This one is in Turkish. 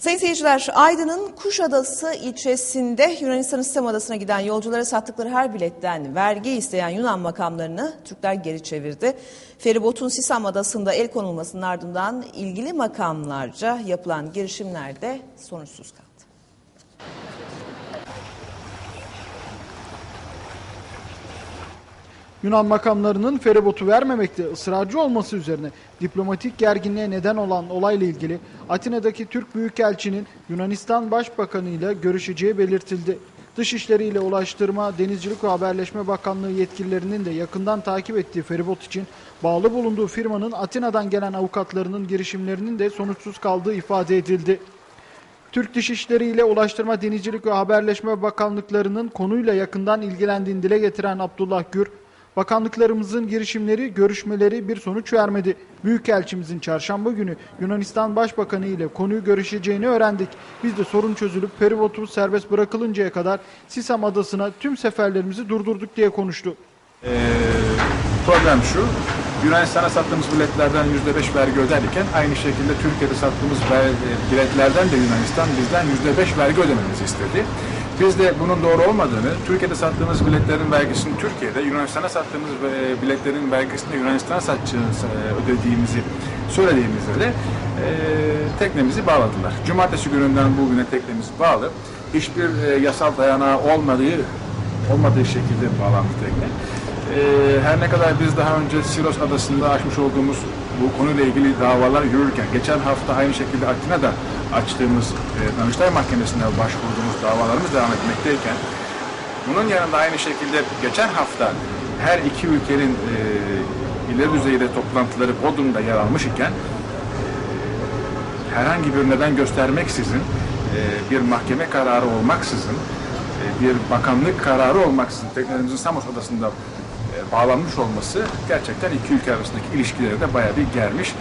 Sayın seyirciler, Aydın'ın Kuşadası ilçesinde Yunanistan'ın Sistem Adası'na giden yolculara sattıkları her biletten vergi isteyen Yunan makamlarını Türkler geri çevirdi. Feribotun Sisam Adası'nda el konulmasının ardından ilgili makamlarca yapılan girişimler de sonuçsuz kaldı. Yunan makamlarının feribotu vermemekte ısrarcı olması üzerine diplomatik gerginliğe neden olan olayla ilgili Atina'daki Türk Büyükelçinin Yunanistan Başbakanı ile görüşeceği belirtildi. Dışişleri ile Ulaştırma, Denizcilik ve Haberleşme Bakanlığı yetkililerinin de yakından takip ettiği feribot için bağlı bulunduğu firmanın Atina'dan gelen avukatlarının girişimlerinin de sonuçsuz kaldığı ifade edildi. Türk Dışişleri ile Ulaştırma, Denizcilik ve Haberleşme Bakanlıklarının konuyla yakından ilgilendiğini dile getiren Abdullah Gür, bakanlıklarımızın girişimleri, görüşmeleri bir sonuç vermedi. Büyükelçimizin çarşamba günü Yunanistan Başbakanı ile konuyu görüşeceğini öğrendik. Biz de sorun çözülüp peribotu serbest bırakılıncaya kadar Sisam Adası'na tüm seferlerimizi durdurduk diye konuştu. Ee, problem şu, Yunanistan'a sattığımız biletlerden %5 vergi öderken aynı şekilde Türkiye'de sattığımız biletlerden de Yunanistan bizden %5 vergi ödememizi istedi. Biz de bunun doğru olmadığını, Türkiye'de sattığımız biletlerin vergisini Türkiye'de, Yunanistan'a sattığımız e, biletlerin vergisini Yunanistan'a satacağımız, e, ödediğimizi söylediğimizde de e, teknemizi bağladılar. Cumartesi gününden bugüne teknemiz bağlı. Hiçbir e, yasal dayanağı olmadığı olmadığı şekilde bağlandı tekne. Ee, her ne kadar biz daha önce Siros Adası'nda açmış olduğumuz bu konuyla ilgili davalar yürürken, geçen hafta aynı şekilde Atina'da açtığımız e, Danıştay Mahkemesi'ne başvurduğumuz davalarımız devam etmekteyken, bunun yanında aynı şekilde geçen hafta her iki ülkenin e, ileri düzeyde toplantıları Bodrum'da yer almış iken, herhangi bir neden göstermeksizin, e, bir mahkeme kararı olmaksızın, e, bir bakanlık kararı olmaksızın teknemizin Samos Adası'nda bağlanmış olması gerçekten iki ülke arasındaki ilişkileri de bayağı bir germiş.